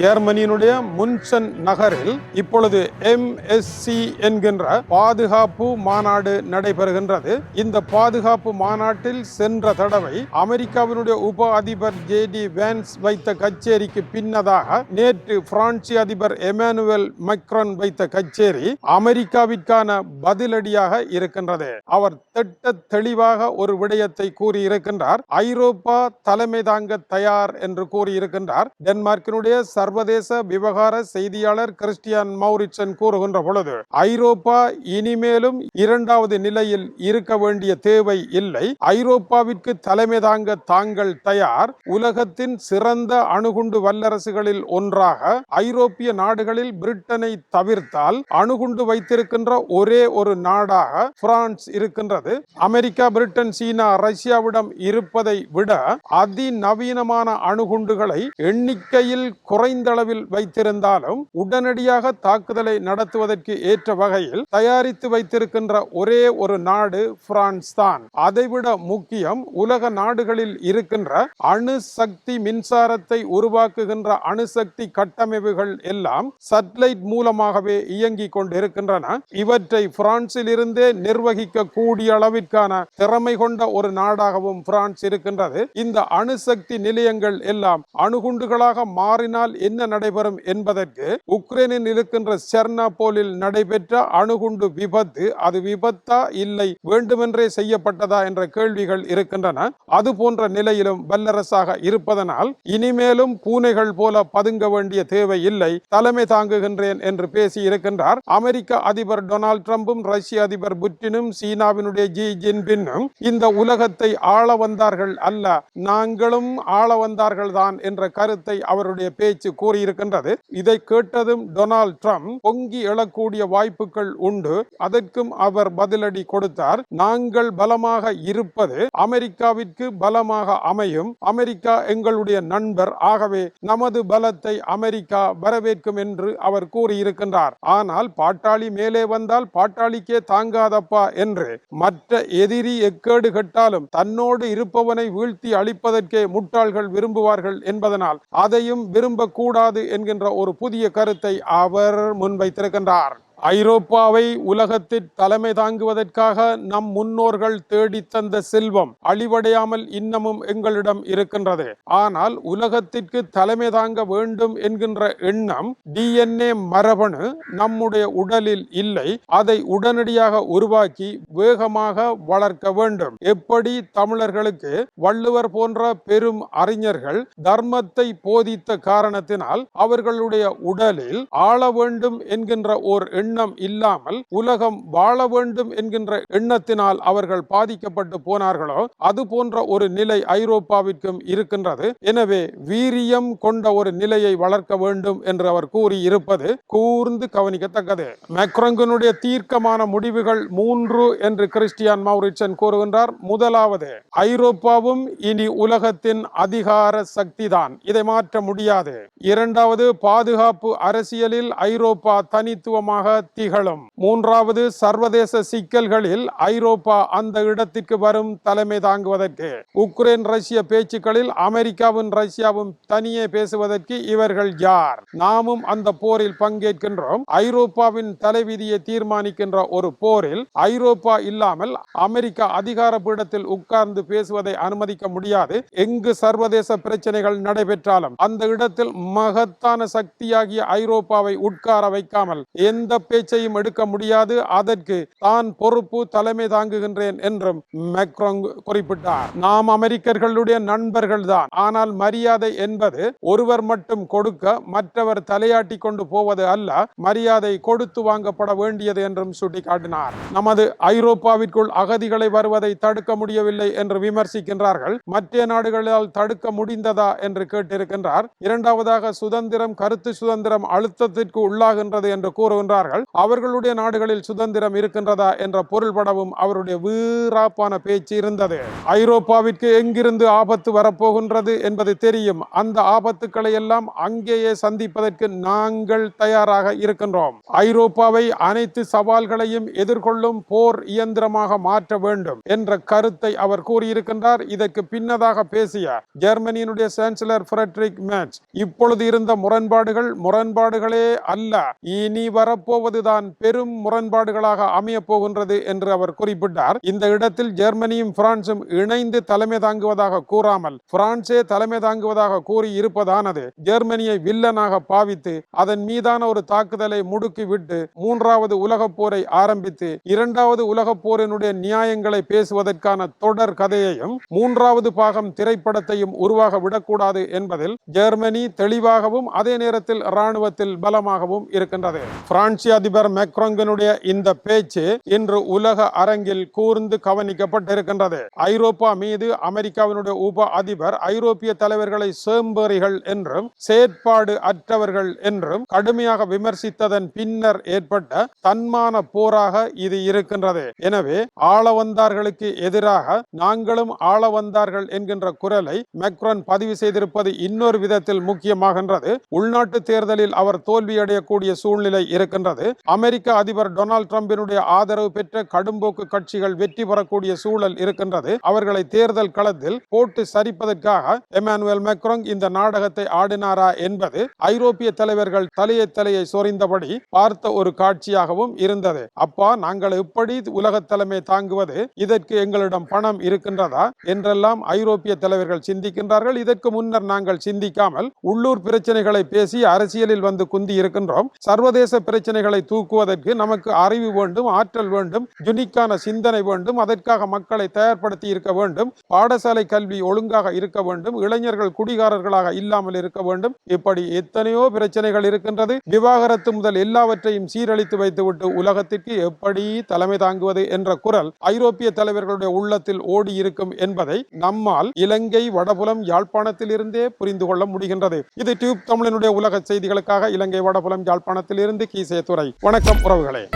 ஜெர்மனியினுடைய முன்சன் நகரில் இப்பொழுது எம்எஸ்சி என்கின்ற பாதுகாப்பு மாநாடு நடைபெறுகின்றது. இந்த பாதுகாப்பு மாநாட்டில் சென்ற தடவை அமெரிக்காவினுடைய உப அதிபர் ஜே டி வேன்ஸ் வைத்த கச்சேரிக்கு பின்னதாக நேற்று பிரான்சி அதிபர் எமானுவல் மைக்ரான் வைத்த கச்சேரி அமெரிக்காவிற்கான பதிலடியாக இருக்கின்றது. அவர் திட்ட தெளிவாக ஒரு விடயத்தை கூறியிருக்கின்றார். ஐரோப்பா தலைமை தாங்க தயார் என்று கூறியிருக்கின்றார். டென்மார்க்கினுடைய சர்வதேச விவகார செய்தியாளர் கிறிஸ்டியன் மௌரிச்சன் கூறுகின்ற பொழுது ஐரோப்பா இனிமேலும் இரண்டாவது நிலையில் இருக்க வேண்டிய தேவை இல்லை. ஐரோப்பாவிற்கு தலைமை தாங்க தாங்கள் தயார். உலகத்தின் சிறந்த அணுகுண்டு வல்லரசுகளில் ஒன்றாக ஐரோப்பிய நாடுகளில் பிரிட்டனை தவிர்த்தால் அணுகுண்டு வைத்திருக்கின்ற ஒரே ஒரு நாடாக பிரான்ஸ் இருக்கின்றது. அமெரிக்கா பிரிட்டன் சீனா ரஷ்யாவிடம் இருப்பதை விட அதிநவீனமான அணுகுண்டுகளை எண்ணிக்கையில் குறை குறைந்த அளவில் வைத்திருந்தாலும் உடனடியாக தாக்குதலை நடத்துவதற்கு ஏற்ற வகையில் தயாரித்து வைத்திருக்கின்ற ஒரே ஒரு நாடு பிரான்ஸ் தான். அதைவிட முக்கியம் உலக நாடுகளில் இருக்கின்ற அணுசக்தி மின்சாரத்தை உருவாக்குகின்ற அணுசக்தி கட்டமைப்புகள் எல்லாம் சட்டலைட் மூலமாகவே இயங்கிக் கொண்டிருக்கின்றன. இவற்றை பிரான்சில் இருந்தே நிர்வகிக்க கூடிய அளவிற்கான திறமை கொண்ட ஒரு நாடாகவும் பிரான்ஸ் இருக்கின்றது. இந்த அணுசக்தி நிலையங்கள் எல்லாம் அணுகுண்டுகளாக மாறினால் என்ன நடைபெறும் என்பதற்கு உக்ரைனில் இருக்கின்ற செர்னாபோலில் நடைபெற்ற அணுகுண்டு விபத்து அது விபத்தா இல்லை வேண்டுமென்றே செய்யப்பட்டதா என்ற கேள்விகள் இருக்கின்றன. அது போன்ற நிலையிலும் வல்லரசாக இருப்பதனால் இனிமேலும் பூனைகள் போல பதுங்க வேண்டிய தேவை இல்லை தலைமை தாங்குகின்றேன் என்று பேசி இருக்கின்றார். அமெரிக்க அதிபர் டொனால்ட் ட்ரம்பும் ரஷ்ய அதிபர் புட்டினும் சீனாவினுடைய ஜி ஜின்பின்னும் இந்த உலகத்தை ஆள வந்தார்கள் அல்ல நாங்களும் ஆள வந்தார்கள் தான் என்ற கருத்தை அவருடைய பேச்சு கூறியிருக்கின்றது. இதை கேட்டதும் டொனால்ட் ட்ரம்ப் பொங்கி எழக்கூடிய வாய்ப்புகள் உண்டு. அதற்கும் அவர் பதிலடி கொடுத்தார். நாங்கள் பலமாக இருப்பது அமெரிக்காவிற்கு பலமாக அமையும். அமெரிக்கா எங்களுடைய நண்பர். ஆகவே நமது பலத்தை அமெரிக்கா வரவேற்கும் என்று அவர் கூறியிருக்கின்றார். ஆனால் பாட்டாளி மேலே வந்தால் பாட்டாளிக்கே தாங்காதப்பா என்று. மற்ற எதிரி எக்கேடு கட்டாலும் தன்னோடு இருப்பவனை வீழ்த்தி அளிப்பதற்கே முட்டாள்கள் விரும்புவார்கள் என்பதனால் அதையும் விரும்ப கூடாது என்கின்ற ஒரு புதிய கருத்தை அவர் முன்வைத்திருக்கின்றார். ஐரோப்பாவை உலகத்தில் தலைமை தாங்குவதற்காக நம் முன்னோர்கள் தேடி தந்த செல்வம் அழிவடையாமல் இன்னமும் எங்களிடம் இருக்கின்றது. ஆனால் உலகத்திற்கு தலைமை தாங்க வேண்டும் என்கின்ற எண்ணம் டிஎன்ஏ மரபணு நம்முடைய உடலில் இல்லை. அதை உடனடியாக உருவாக்கி வேகமாக வளர்க்க வேண்டும். எப்படி தமிழர்களுக்கு வள்ளுவர் போன்ற பெரும் அறிஞர்கள் தர்மத்தை போதித்த காரணத்தினால் அவர்களுடைய உடலில் ஆள வேண்டும் என்கின்ற ஓர் எண்ணம் இல்லாமல் உலகம் வாழ வேண்டும் என்கின்ற எண்ணத்தினால் அவர்கள் பாதிக்கப்பட்டு போனார்களோ அது போன்ற ஒரு நிலை ஐரோப்பாவிற்கும் இருக்கின்றது. எனவே வீரியம் கொண்ட ஒரு நிலையை வளர்க்க வேண்டும் என்று அவர் கூறி இருப்பது கூர்ந்து கவனிக்கத்தக்கது. மெக்ரங்கனுடைய தீர்க்கமான முடிவுகள் மூன்று என்று கிறிஸ்டியான் மௌரிச்சன் கூறுகின்றார். முதலாவது ஐரோப்பாவும் இனி உலகத்தின் அதிகார சக்திதான். இதை மாற்ற முடியாது. இரண்டாவது பாதுகாப்பு அரசியலில் ஐரோப்பா தனித்துவமாக திகழும் மூன்றாவது சர்வதேச சிக்கல்களில் ஐரோப்பா அந்த இடத்திற்கு வரும் தலைமை தாங்குவதற்கு. உக்ரைன் ரஷ்ய பேச்சுக்களில் அமெரிக்காவும் ரஷ்யாவும் தனியே பேசுவதற்கு இவர்கள் யார்? நாமும் அந்த போரில் பங்கேற்கின்றோம். ஐரோப்பாவின் தலைவிதியை தீர்மானிக்கின்ற ஒரு போரில் ஐரோப்பா இல்லாமல் அமெரிக்கா அதிகார பீடத்தில் உட்கார்ந்து பேசுவதை அனுமதிக்க முடியாது. எங்கு சர்வதேச பிரச்சனைகள் நடைபெற்றாலும் அந்த இடத்தில் மகத்தான சக்தியாகிய ஐரோப்பாவை உட்கார வைக்காமல் எந்த பேச்சையும் எடுக்க முடியாது. அதற்கு தான் பொறுப்பு தலைமை தாங்குகின்றேன் என்றும் மேக்ரோங் குறிப்பிட்டார். நாம் அமெரிக்கர்களுடைய நண்பர்கள் தான் ஆனால் மரியாதை என்பது ஒருவர் மட்டும் கொடுக்க மற்றவர் தலையாட்டி கொண்டு போவது அல்ல மரியாதை கொடுத்து வாங்கப்பட வேண்டியது என்றும் சுட்டிக்காட்டினார். நமது ஐரோப்பாவிற்குள் அகதிகளை வருவதை தடுக்க முடியவில்லை என்று விமர்சிக்கின்றார்கள். மற்ற நாடுகளால் தடுக்க முடிந்ததா என்று கேட்டிருக்கின்றார். இரண்டாவதாக சுதந்திரம் கருத்து சுதந்திரம் அழுத்தத்திற்கு உள்ளாகின்றது என்று கூறுகின்றார்கள். இருக்கிறார்கள் அவர்களுடைய நாடுகளில் சுதந்திரம் இருக்கின்றதா என்ற பொருள்படவும் அவருடைய வீராப்பான பேச்சு இருந்தது. ஐரோப்பாவிற்கு எங்கிருந்து ஆபத்து வரப்போகின்றது என்பது தெரியும். அந்த ஆபத்துக்களை எல்லாம் அங்கேயே சந்திப்பதற்கு நாங்கள் தயாராக இருக்கின்றோம். ஐரோப்பாவை அனைத்து சவால்களையும் எதிர்கொள்ளும் போர் இயந்திரமாக மாற்ற வேண்டும் என்ற கருத்தை அவர் கூறியிருக்கின்றார். இதற்கு பின்னதாக பேசிய ஜெர்மனியினுடைய சான்சலர் ஃபிரெட்ரிக் மேட்ச் இப்பொழுது இருந்த முரண்பாடுகள் முரண்பாடுகளே அல்ல. இனி போவதுதான் பெரும் முரண்பாடுகளாக அமைய போகின்றது என்று அவர் குறிப்பிட்டார். இந்த இடத்தில் ஜெர்மனியும் பிரான்சும் இணைந்து தலைமை தாங்குவதாக கூறாமல் பிரான்சே தலைமை தாங்குவதாக கூறி இருப்பதானது ஜெர்மனியை வில்லனாக பாவித்து அதன் மீதான ஒரு தாக்குதலை முடுக்கிவிட்டு மூன்றாவது உலகப் போரை ஆரம்பித்து இரண்டாவது உலகப் போரினுடைய நியாயங்களை பேசுவதற்கான தொடர் கதையையும் மூன்றாவது பாகம் திரைப்படத்தையும் உருவாக விடக்கூடாது என்பதில் ஜெர்மனி தெளிவாகவும் அதே நேரத்தில் இராணுவத்தில் பலமாகவும் இருக்கின்றது. பிரான்சிய அதிபர் மெக்ரோங்கனுடைய இந்த பேச்சு இன்று உலக அரங்கில் கூர்ந்து கவனிக்கப்பட்டிருக்கின்றது. ஐரோப்பா மீது அமெரிக்காவினுடைய உப அதிபர் ஐரோப்பிய தலைவர்களை சேம்பேறிகள் என்றும் செயற்பாடு அற்றவர்கள் என்றும் கடுமையாக விமர்சித்ததன் பின்னர் ஏற்பட்ட தன்மான போராக இது இருக்கின்றது. எனவே ஆளவந்தார்களுக்கு எதிராக நாங்களும் ஆளவந்தார்கள் என்கின்ற குரலை மெக்ரோன் பதிவு செய்திருப்பது இன்னொரு விதத்தில் முக்கியமாகின்றது. உள்நாட்டு தேர்தலில் அவர் தோல்வியடையக்கூடிய சூழ்நிலை இருக்கின்றது. அமெரிக்க அதிபர் டொனால்டு டிரம்பினுடைய ஆதரவு பெற்ற கடும்போக்கு கட்சிகள் வெற்றி பெறக்கூடிய சூழல் இருக்கின்றது. அவர்களை தேர்தல் களத்தில் போட்டு சரிப்பதற்காக எமானுவேல் மெக்ரோங் இந்த நாடகத்தை ஆடினாரா என்பது ஐரோப்பிய தலைவர்கள் தலையை தலையை சொறிந்தபடி பார்த்த ஒரு காட்சியாகவும் இருந்தது. அப்பா நாங்கள் எப்படி உலக தலைமை தாங்குவது? இதற்கு எங்களிடம் பணம் இருக்கின்றதா? என்றெல்லாம் ஐரோப்பிய தலைவர்கள் சிந்திக்கின்றார்கள். இதற்கு முன்னர் நாங்கள் சிந்திக்காமல் உள்ளூர் பிரச்சனைகளை பேசி அரசியலில் வந்து குந்தி இருக்கின்றோம் சர்வதேச பிரச்சனைகளை தூக்குவதற்கு நமக்கு அறிவு வேண்டும் ஆற்றல் வேண்டும் யுனிக்கான சிந்தனை வேண்டும் அதற்காக மக்களை தயார்படுத்தி இருக்க வேண்டும் பாடசாலை கல்வி ஒழுங்காக இருக்க வேண்டும் இளைஞர்கள் குடிகாரர்களாக இல்லாமல் இருக்க வேண்டும். இப்படி எத்தனையோ பிரச்சனைகள் இருக்கின்றது. விவாகரத்து முதல் எல்லாவற்றையும் சீரழித்து வைத்துவிட்டு உலகத்திற்கு எப்படி தலைமை தாங்குவது என்ற குரல் ஐரோப்பிய தலைவர்களுடைய உள்ளத்தில் ஓடி இருக்கும் என்பதை நம்மால் இலங்கை வடபுலம் யாழ்ப்பாணத்தில் இருந்தே புரிந்து கொள்ள முடிகின்றது. இது டியூப் தமிழனுடைய உலக செய்திகளுக்காக இலங்கை வடபுலம் யாழ்ப்பாணத்தில் இருந்து கீசே துறை வணக்கம் உறவுகளே.